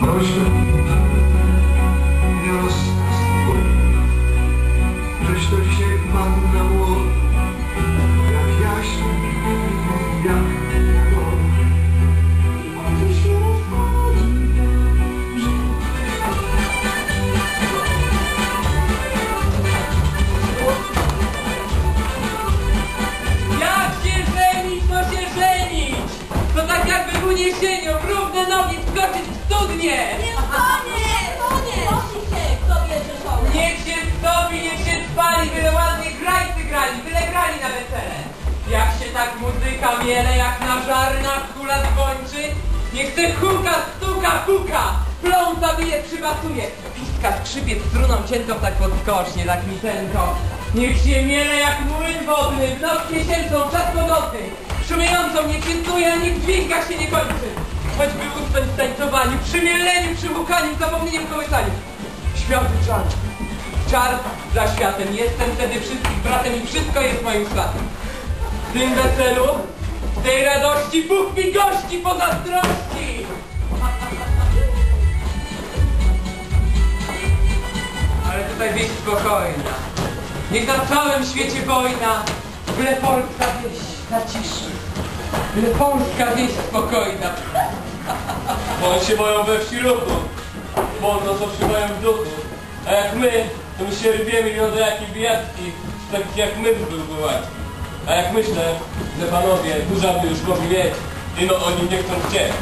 prośbę wiosna swój, żeś to się panna młoda, jak jaśń, jak. Jak się żenić, to się żenić! To tak jakby uniesieniu równe nogi wskoczyć studnie! Nie, panie, panie! Proszę się, kto bierze żonę? Niech się stopi, niech się spali, byle ładnie grajcy grali, byle grali na wesele! Jak się tak muzyka miele, jak na żarnach kula dzwończy, niech te huka stuka puka, pląta bije, przybasuje, pistka skrzypie struną ciętą tak podskocznie, tak mitenko. Niech się miele jak młyn wodny, w noc miesięczną, czas pogodny, szumiejącą nie świętuje, a niech dźwięka się nie kończy. Choćby uspęd tańcowaniu, przy mieleniu, przy łukaniu, zapomnieniem kołysaniu. Światy czar, czar za światem, jestem wtedy wszystkich bratem i wszystko jest moim składem. W tym weselu, w tej radości, Bóg mi gości pozazdrości! Ale tutaj wieś spokojna. Niech na całym świecie wojna, byle polska wieś na ciszy. Byle polska wieś spokojna. Bo oni się boją we wsi ruchu. Bo to co się boją w duchu. A jak my, to my się rybiemy i do jakiej bijatki, takich jak my by były łaćki. A jak myślę, że panowie burza by już mogli mieć, i no oni nie chcą chcieć.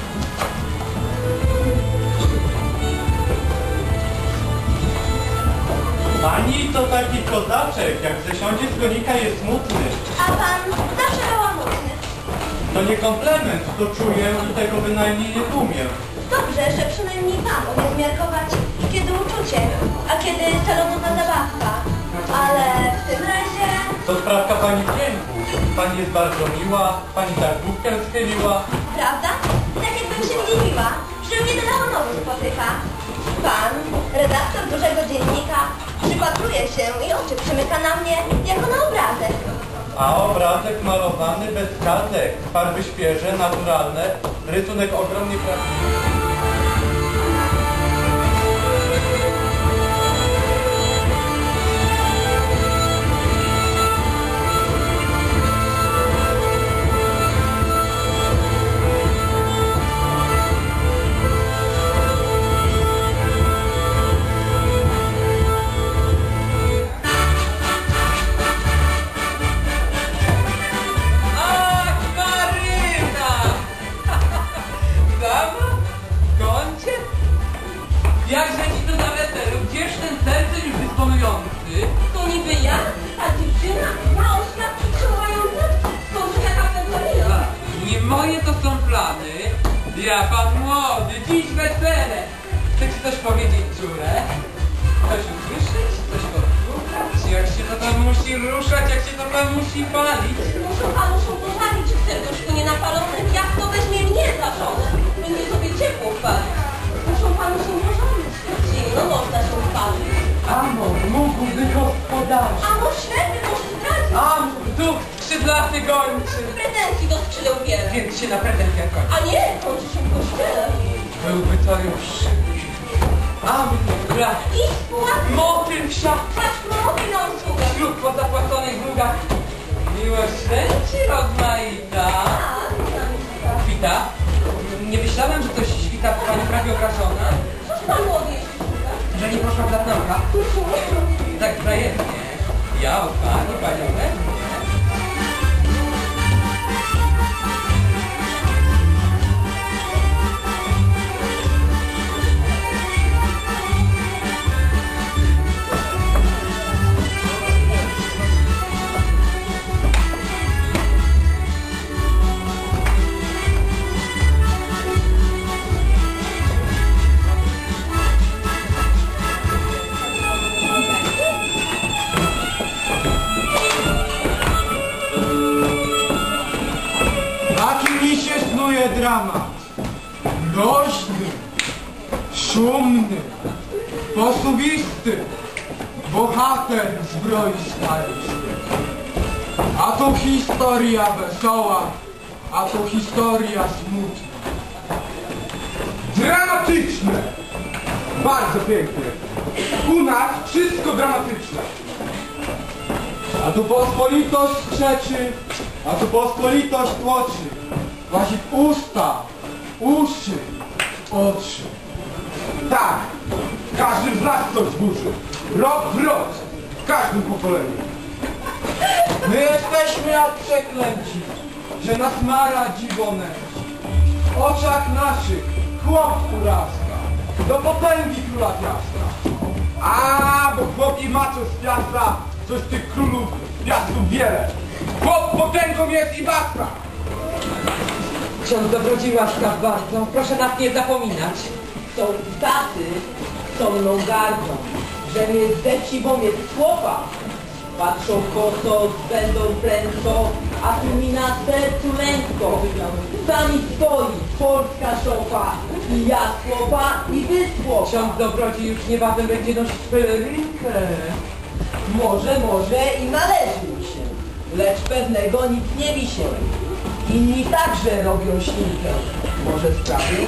Pani to taki kozaczek, jak zesiądzie z konika jest smutny. A pan. To nie komplement, to czuję i tego bynajmniej nie umiem. Dobrze, że przynajmniej pan umie zmiarkować, kiedy uczucie, a kiedy celowana zabawka. Ale w tym razie... To sprawka pani pięku. Pani jest bardzo miła, pani tak główkę schyliła. Prawda? Tak jakbym się dziwiła, że mnie tyle honoru spotyka. Pan, redaktor dużego dziennika, przypatruje się i oczy przymyka na mnie jako na obrazek. A obrazek malowany bez skazek, farby świeże, naturalne, rysunek ogromnie prawdziwy. Ja pan młody, dziś wesele. Chce ci coś powiedzieć, dziurę? Coś usłyszeć? Coś posłuchać? Jak się to tam musi ruszać, jak się to tam musi palić? Muszę panu się pożalić w serduszku nienapalonym, jak to weźmie mnie za żonę. Będzie sobie ciepło wpalić. Muszę panu się pożalić. Zimno można się wpalić. Amo, mógłby gospodarz. A no ślepy może zdradzić. Am, duch skrzydlaty gończy. Pretensji do skrzydeł wiele. Więc się na pretensjach Byłby to już Am, gra. I spłat. Motyl wsiadł. Patrz, mowy na usługę. Ślub po zapłaconych długach. Miłość leci rozmaita. Tak, tak. Świta? Nie myślałem, że coś świta w pani prawie obrażona. Cóż pan młody jeszcze szuka? Że nie poszła w latnąka. Tak mi się snuje dramat. Groźny, szumny, posuwisty, bohater zbroi stalisty. A to historia wesoła, a to historia smutna. Dramatyczne! Bardzo piękne. U nas wszystko dramatyczne. A tu pospolitość krzeczy, a tu pospolitość tłoczy. Właśnie usta, uszy, oczy. Tak, każdy z nas coś burzy. Rok w rok, w każdym pokoleniu. My jesteśmy jak przeklęci, że nas mara dziwone. W oczach naszych chłop uraska, do potęgi króla piasta. A, bo chłop i maco z piasta, coś tych królów piastów wiele. Chłop potęgą jest i basta. Ksiądz dobrodziej łaskaw bardzo. Proszę nas nie zapominać. Są tacy, co mną gardzą, że mnie zdeci, bo mnie chłopa. Patrzą koso, będą prędko, a tu mi na sercu lęko. Sami stoi polska szopa, i ja chłopa, i wy chłopa. Ksiądz dobrodziej już niebawem będzie nosić pelerynkę. Może, może i należy mi się, lecz pewnego nic nie mi się. Inni także robią ślinkę. Może sprawię